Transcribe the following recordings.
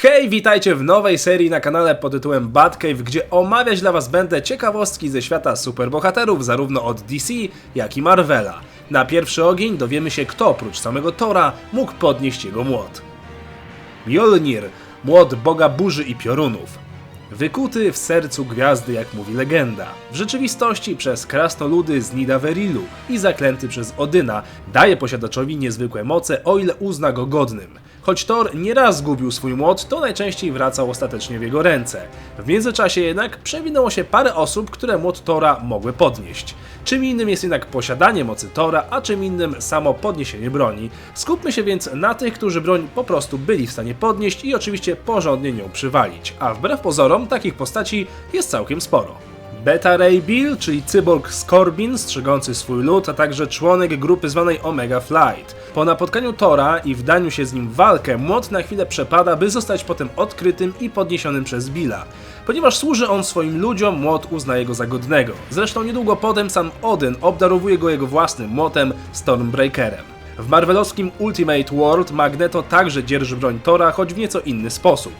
Hej, witajcie w nowej serii na kanale pod tytułem Batcave, gdzie omawiać dla was będę ciekawostki ze świata superbohaterów zarówno od DC, jak i Marvela. Na pierwszy ogień dowiemy się kto oprócz samego Tora mógł podnieść jego młot. Mjolnir, młot boga burzy i piorunów. Wykuty w sercu gwiazdy, jak mówi legenda. W rzeczywistości przez krasnoludy z Nidaverilu i zaklęty przez Odyna daje posiadaczowi niezwykłe moce, o ile uzna go godnym. Choć Thor nieraz zgubił swój młot, to najczęściej wracał ostatecznie w jego ręce. W międzyczasie jednak przewinęło się parę osób, które młot Tora mogły podnieść. Czym innym jest jednak posiadanie mocy Tora, a czym innym samo podniesienie broni. Skupmy się więc na tych, którzy broń po prostu byli w stanie podnieść i oczywiście porządnie nią przywalić. A wbrew pozorom takich postaci jest całkiem sporo. Beta Ray Bill, czyli cyborg Scorbin, strzegący swój lud, a także członek grupy zwanej Omega Flight. Po napotkaniu Tora i wdaniu się z nim w walkę, młot na chwilę przepada, by zostać potem odkrytym i podniesionym przez Billa. Ponieważ służy on swoim ludziom, młot uznaje go za godnego. Zresztą niedługo potem sam Odyn obdarowuje go jego własnym młotem Stormbreakerem. W marvelowskim Ultimate World Magneto także dzierży broń Tora, choć w nieco inny sposób.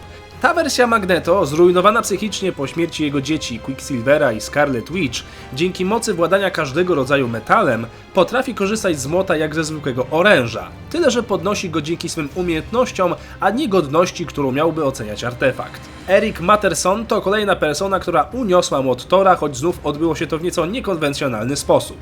Ta wersja Magneto, zrujnowana psychicznie po śmierci jego dzieci Quicksilvera i Scarlet Witch, dzięki mocy władania każdego rodzaju metalem, potrafi korzystać z młota jak ze zwykłego oręża. Tyle, że podnosi go dzięki swym umiejętnościom, a nie godności, którą miałby oceniać artefakt. Eric Matterson to kolejna persona, która uniosła młot Tora, choć znów odbyło się to w nieco niekonwencjonalny sposób.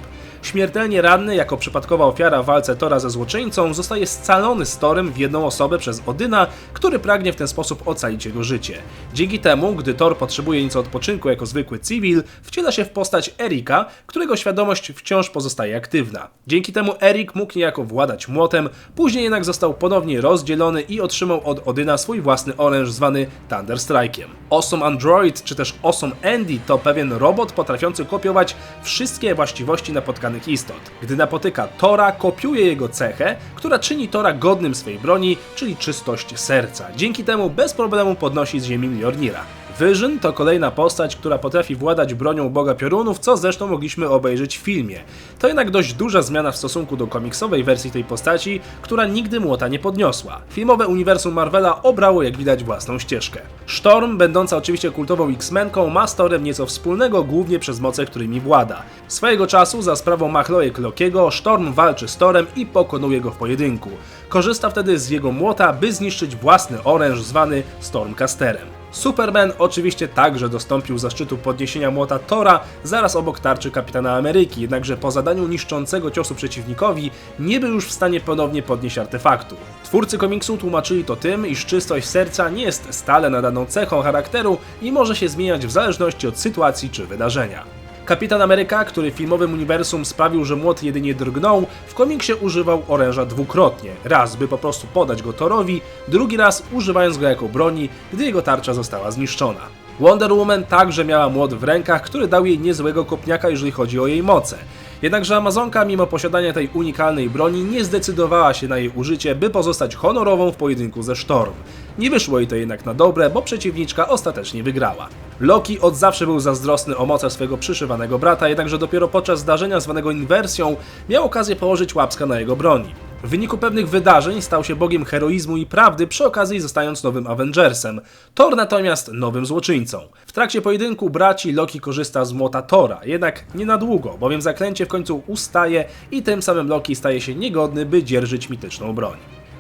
Śmiertelnie ranny, jako przypadkowa ofiara w walce Tora ze złoczyńcą, zostaje scalony z Torem w jedną osobę przez Odyna, który pragnie w ten sposób ocalić jego życie. Dzięki temu, gdy Thor potrzebuje nieco odpoczynku jako zwykły cywil, wciela się w postać Erika, którego świadomość wciąż pozostaje aktywna. Dzięki temu Erik mógł niejako władać młotem, później jednak został ponownie rozdzielony i otrzymał od Odyna swój własny oręż zwany Thunder Strike'iem. Awesome Android, czy też Awesome Andy to pewien robot potrafiący kopiować wszystkie właściwości napotkanych istot. Gdy napotyka Tora, kopiuje jego cechę, która czyni Tora godnym swej broni, czyli czystość serca. Dzięki temu bez problemu podnosi z ziemi Mjolnira. Vision to kolejna postać, która potrafi władać bronią Boga Piorunów, co zresztą mogliśmy obejrzeć w filmie. To jednak dość duża zmiana w stosunku do komiksowej wersji tej postaci, która nigdy młota nie podniosła. Filmowe uniwersum Marvela obrało jak widać własną ścieżkę. Storm, będąca oczywiście kultową X-Menką, ma z Torem nieco wspólnego głównie przez moce, którymi włada. Swojego czasu za sprawą Machlojek Lokiego Storm walczy z Torem i pokonuje go w pojedynku. Korzysta wtedy z jego młota, by zniszczyć własny oręż zwany Stormcasterem. Superman oczywiście także dostąpił zaszczytu podniesienia młota Tora zaraz obok tarczy Kapitana Ameryki, jednakże po zadaniu niszczącego ciosu przeciwnikowi nie był już w stanie ponownie podnieść artefaktu. Twórcy komiksu tłumaczyli to tym, iż czystość serca nie jest stale nadaną cechą charakteru i może się zmieniać w zależności od sytuacji czy wydarzenia. Kapitan Ameryka, który w filmowym uniwersum sprawił, że młot jedynie drgnął, w komiksie używał oręża dwukrotnie. Raz, by po prostu podać go Thorowi, drugi raz używając go jako broni, gdy jego tarcza została zniszczona. Wonder Woman także miała młot w rękach, który dał jej niezłego kopniaka, jeżeli chodzi o jej moce. Jednakże Amazonka, mimo posiadania tej unikalnej broni, nie zdecydowała się na jej użycie, by pozostać honorową w pojedynku ze Storm. Nie wyszło jej to jednak na dobre, bo przeciwniczka ostatecznie wygrała. Loki od zawsze był zazdrosny o moce swojego przyszywanego brata, jednakże dopiero podczas zdarzenia zwanego inwersją miał okazję położyć łapska na jego broni. W wyniku pewnych wydarzeń stał się bogiem heroizmu i prawdy, przy okazji zostając nowym Avengersem. Thor natomiast nowym złoczyńcą. W trakcie pojedynku braci Loki korzysta z młota Tora, jednak nie na długo, bowiem zaklęcie w końcu ustaje i tym samym Loki staje się niegodny, by dzierżyć mityczną broń.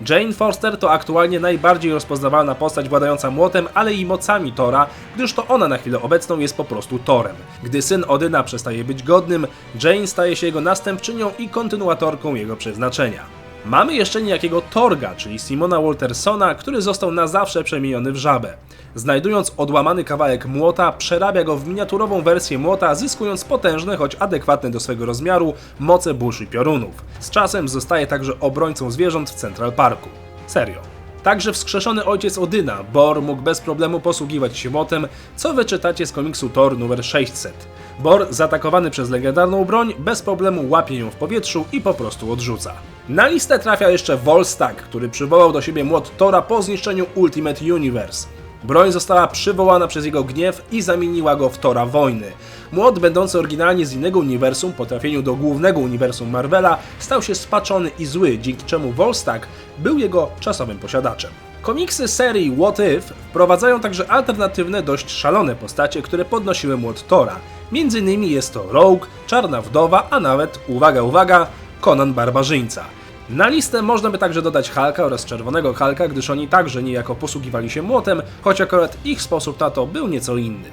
Jane Foster to aktualnie najbardziej rozpoznawalna postać władająca młotem, ale i mocami Tora, gdyż to ona na chwilę obecną jest po prostu Torem. Gdy syn Odyna przestaje być godnym, Jane staje się jego następczynią i kontynuatorką jego przeznaczenia. Mamy jeszcze niejakiego Torga, czyli Simona Waltersona, który został na zawsze przemieniony w żabę. Znajdując odłamany kawałek młota, przerabia go w miniaturową wersję młota, zyskując potężne, choć adekwatne do swego rozmiaru, moce burz i piorunów. Z czasem zostaje także obrońcą zwierząt w Central Parku. Serio. Także wskrzeszony ojciec Odyna, Bor, mógł bez problemu posługiwać się młotem, co wyczytacie z komiksu Thor numer 600. Bor, zaatakowany przez legendarną broń, bez problemu łapie ją w powietrzu i po prostu odrzuca. Na listę trafia jeszcze Volstagg, który przywołał do siebie młot Tora po zniszczeniu Ultimate Universe. Broń została przywołana przez jego gniew i zamieniła go w Tora wojny. Młot, będący oryginalnie z innego uniwersum, po trafieniu do głównego uniwersum Marvela, stał się spaczony i zły, dzięki czemu Volstagg był jego czasowym posiadaczem. Komiksy serii What If wprowadzają także alternatywne, dość szalone postacie, które podnosiły młot Tora. Między innymi jest to Rogue, Czarna Wdowa, a nawet, uwaga, uwaga, Conan Barbarzyńca. Na listę można by także dodać Hulka oraz Czerwonego Hulka, gdyż oni także niejako posługiwali się młotem, choć akurat ich sposób na to był nieco inny.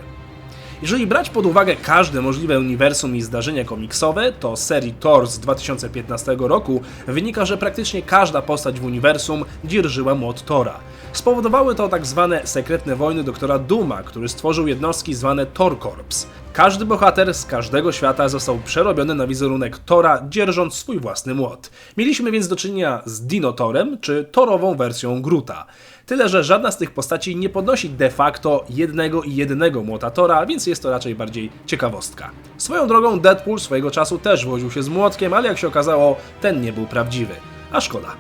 Jeżeli brać pod uwagę każde możliwe uniwersum i zdarzenia komiksowe, to z serii Thor z 2015 roku wynika, że praktycznie każda postać w uniwersum dzierżyła młot Tora. Spowodowały to tak zwane sekretne wojny doktora Duma, który stworzył jednostki zwane Thor Corps. Każdy bohater z każdego świata został przerobiony na wizerunek Tora, dzierżąc swój własny młot. Mieliśmy więc do czynienia z Dinotorem, czy torową wersją Gruta. Tyle, że żadna z tych postaci nie podnosi de facto jednego i jedynego młota Tora, więc jest to raczej bardziej ciekawostka. Swoją drogą Deadpool swojego czasu też woził się z młotkiem, ale jak się okazało, ten nie był prawdziwy. A szkoda.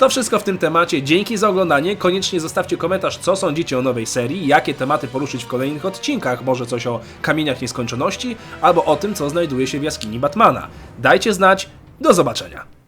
To wszystko w tym temacie. Dzięki za oglądanie. Koniecznie zostawcie komentarz, co sądzicie o nowej serii, jakie tematy poruszyć w kolejnych odcinkach, może coś o kamieniach nieskończoności, albo o tym, co znajduje się w jaskini Batmana. Dajcie znać. Do zobaczenia.